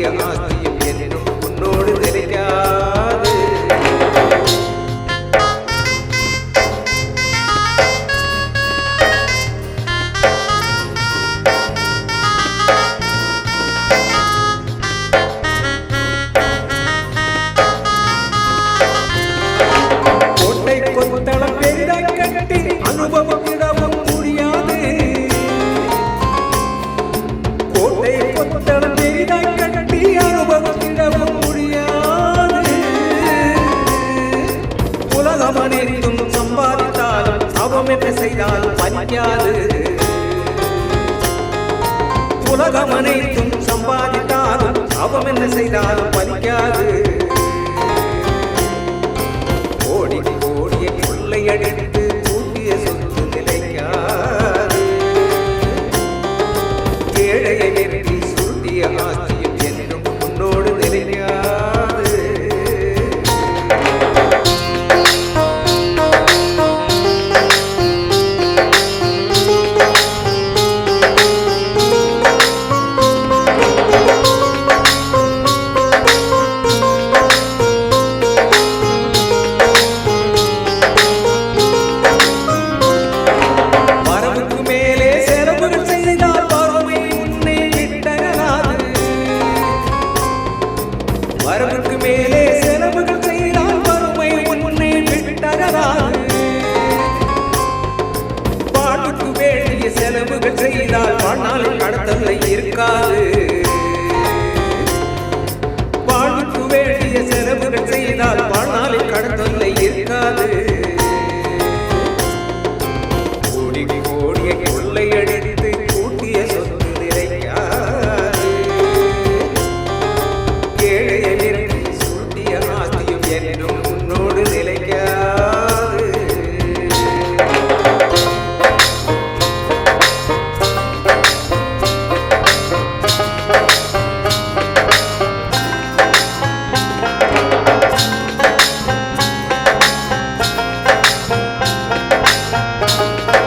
ஆக்கிய ஆக்கியம் என்னும் உன்னோடு தெரிக்காது கோட்டை கொத்தளம் பெரிதாக தவமென்று செய்தால் பறிக்காது உலகம் அனைத்தும் அவம் தவமென்று செய்தால் செலவுகள் செய்தால் வாழ்நாளும் கடத்தலை இருக்காது. வாழ்வுக்கு வேண்டிய செலவுகள் செய்தால் வாழ்நாளில் கடத்தலை இருக்காது.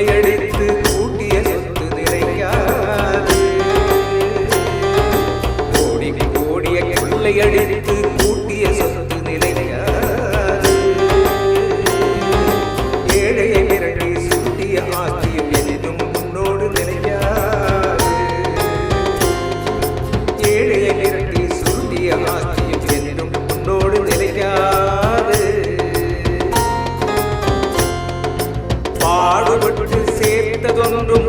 கொள்ளையடித்து கூட்டிய சொத்து நிறைக்காது. கோடி கோடிய கொள்ளையடித்து கூட்டிய சொத்து দণ্ডু